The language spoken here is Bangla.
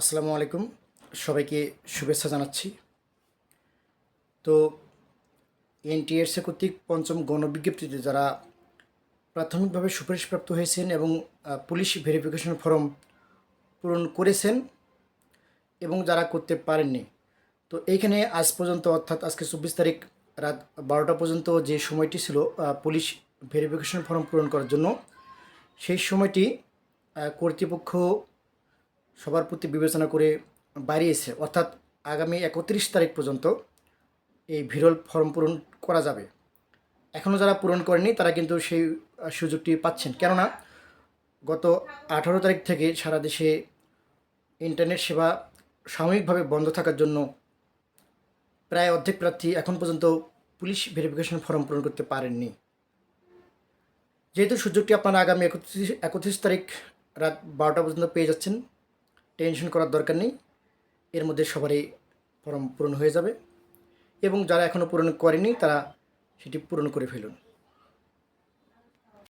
আসসালামু আলাইকুম। সবাইকে শুভেচ্ছা জানাচ্ছি। তো এনটিএসএ কর্তৃক পঞ্চম গণবিজ্ঞপ্তিতে যারা প্রাথমিকভাবে সুপারিশপ্রাপ্ত হয়েছেন এবং পুলিশ ভেরিফিকেশন ফর্ম পূরণ করেছেন এবং যারা করতে পারেননি, তো এইখানে আজ পর্যন্ত অর্থাৎ আজকে চব্বিশ তারিখ রাত বারোটা পর্যন্ত যে সময়টি ছিল পুলিশ ভেরিফিকেশন ফর্ম পূরণ করার জন্য, সেই সময়টি কর্তৃপক্ষ সবার প্রতি বিবেচনা করে বাড়িয়েছে। অর্থাৎ আগামী একত্রিশ তারিখ পর্যন্ত এই ভিরল ফর্ম পূরণ করা যাবে। এখনও যারা পূরণ করেনি, তারা কিন্তু সেই সুযোগটি পাচ্ছেন। কেননা গত আঠারো তারিখ থেকে সারা দেশে ইন্টারনেট সেবা সাময়িকভাবে বন্ধ থাকার জন্য প্রায় অর্ধেক প্রার্থী এখন পর্যন্ত পুলিশ ভেরিফিকেশন ফর্ম পূরণ করতে পারেননি। যেহেতু সুযোগটি আপনারা আগামী একত্রিশ একত্রিশ তারিখ রাত বারোটা পর্যন্ত পেয়ে যাচ্ছেন টেনশন করার দরকার নেই। এর মধ্যে সবারই ফর্ম পূরণ হয়ে যাবে এবং যারা এখনও পূরণ করেনি, তারা সেটি পূরণ করে ফেলুন।